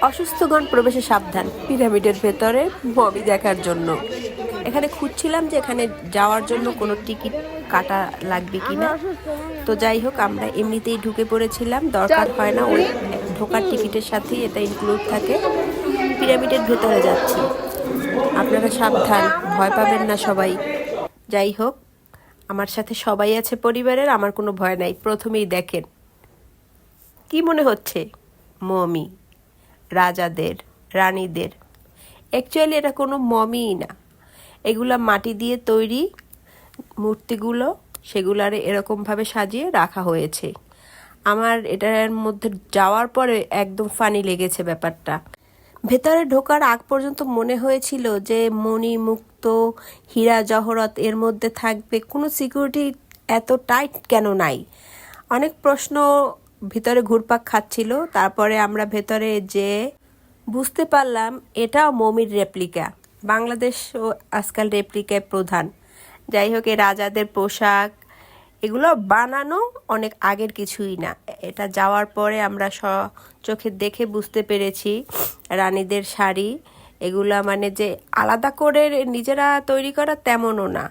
অসুস্থগণ প্রবেশে সাবধান। পিরামিডের ভেতরে মমি দেখার জন্য। এখানে খুঁজছিলাম যে এখানে যাওয়ার জন্য কোনো টিকিট কাটা লাগবে কিনা। তো যাই হোক, আমরা এমনিতেই ঢুকে পড়েছিলাম। দরকার হয় না, ওই ঢোকার টিকিটের সাথেই এটা ইনক্লুড থাকে। পিরামিডের ভেতরে যাচ্ছি। আপনারা সাবধান, ভয় পাবেন না সবাই। যাই হোক, আমার সাথে সবাই আছে পরিবারের, আমার কোনো ভয় নাই। প্রথমেই দেখেন। কি মনে হচ্ছে? মমি। রাজাদের, রানীদের। অ্যাকচুয়ালি এটা কোনো মমিই না। এগুলা মাটি দিয়ে তৈরি মূর্তিগুলো, সেগুলারে এরকমভাবে সাজিয়ে রাখা হয়েছে। আমার এটার মধ্যে যাওয়ার পরে একদম ফানি লেগেছে ব্যাপারটা। ভেতরে ঢোকার আগ পর্যন্ত মনে হয়েছিল যে মণি মুক্ত, হীরা জহরত এর মধ্যে থাকবে। কোনো সিকিউরিটি এত টাইট কেন নাই? অনেক প্রশ্ন ভিতরে ঘুরপাক খাচ্ছিল, তারপরে আমরা ভেতরে যে বুঝতে পারলাম এটাও মমির রেপ্লিকা বাংলাদেশও আজকাল রেপ্লিকায় প্রধান। যাই হোক রাজাদের পোশাক, এগুলো বানানো অনেক আগের কিছুই না। এটা যাওয়ার পরে আমরা স, চোখে দেখে বুঝতে পেরেছি, রানীদের শাড়ি, এগুলা মানে যে আলাদা করে নিজেরা তৈরি করা তেমনও না।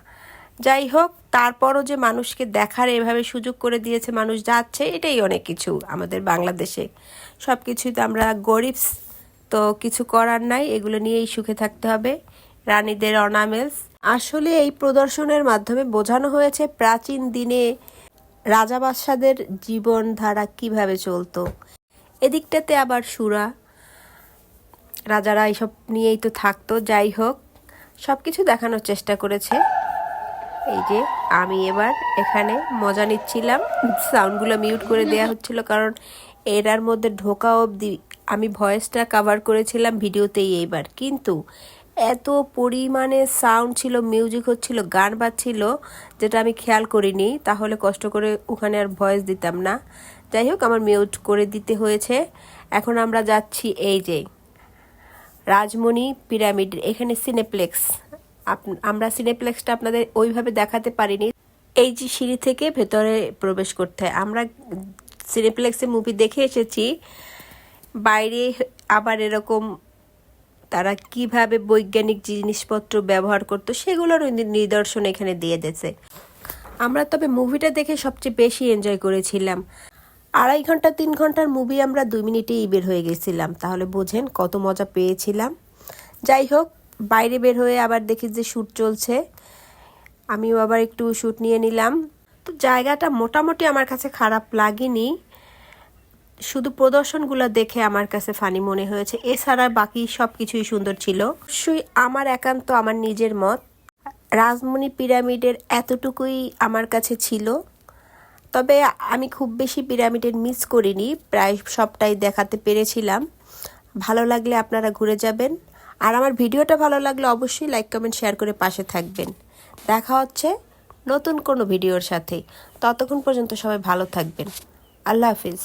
যাই হোক, তারপরও যে মানুষকে দেখার এভাবে সুযোগ করে দিয়েছে মানুষ যাচ্ছে, এটাই অনেক কিছু আমাদের বাংলাদেশে। সব কিছুই তো আমরা গরিব, তো কিছু করার নাই, এগুলো নিয়েই সুখে থাকতে হবে। রানীদের অর্নামেন্টস আসলে এই প্রদর্শনের মাধ্যমে বোঝানো হয়েছে প্রাচীন দিনে রাজা বাদশাদের জীবনধারা কীভাবে চলতো। এদিকটাতে আবার সুরা। রাজারা এইসব নিয়েই তো থাকতো, যাই হোক সব কিছু দেখানোর চেষ্টা করেছে। এই যে আমি এবার এখানে মজা নিচ্ছিলাম। সাউন্ডগুলো মিউট করে দেয়া হচ্ছিল কারণ এরার মধ্যে ঢোকা অবধি আমি ভয়েসটা কভার করেছিলাম ভিডিওতেই এইবার। কিন্তু এত পরিমাণে সাউন্ড ছিল মিউজিক হচ্ছিল, গান বাজছিল, যেটা আমি খেয়াল করিনি, তাহলে কষ্ট করে ওখানে আর ভয়েস দিতাম না। যাই হোক, আমার মিউট করে দিতে হয়েছে। এখন আমরা যাচ্ছি এই যে রাজমণি পিরামিড, এখানে সিনেপ্লেক্স আমরা সিনেপ্লেক্সটা আপনাদের ওইভাবে দেখাতে পারিনি। এই যে সিঁড়ি থেকে ভেতরে প্রবেশ করতে হয়। আমরা সিনেপ্লেক্সে মুভি দেখে এসেছি। বাইরে আবার এরকম তারা কীভাবে বৈজ্ঞানিক জিনিসপত্র ব্যবহার করতো, সেগুলোর নিদর্শন এখানে দিয়ে দিয়েছে। আমরা তবে মুভিটা দেখে সবচেয়ে বেশি এনজয় করেছিলাম। আড়াই ঘণ্টা, তিন ঘণ্টার মুভি আমরা দুই মিনিটেই বের হয়ে গেছিলাম। তাহলে বোঝেন কত মজা পেয়েছিলাম। যাই হোক বাইরে বের হয়ে আবার দেখি যে শ্যুট চলছে। আমিও আবার একটু শ্যুট নিয়ে নিলাম। তো জায়গাটা মোটামুটি আমার কাছে খারাপ লাগেনি। শুধু প্রদর্শনগুলো দেখে আমার কাছে ফানি মনে হয়েছে। এছাড়া বাকি সব কিছুই সুন্দর ছিল। অবশ্যই আমার একান্ত, আমার নিজের মত। রাজমণি পিরামিডের এতটুকুই আমার কাছে ছিল। তবে আমি খুব বেশি পিরামিডের মিস করিনি। প্রায় সবটাই দেখাতে পেরেছিলাম। ভালো লাগলে আপনারা ঘুরে যাবেন। আর আমার ভিডিওটা ভালো লাগলে অবশ্যই লাইক কমেন্ট শেয়ার করে পাশে থাকবেন। দেখা হচ্ছে নতুন কোনো ভিডিওর সাথে। ততক্ষণ পর্যন্ত সবাই ভালো থাকবেন। আল্লাহ হাফিজ।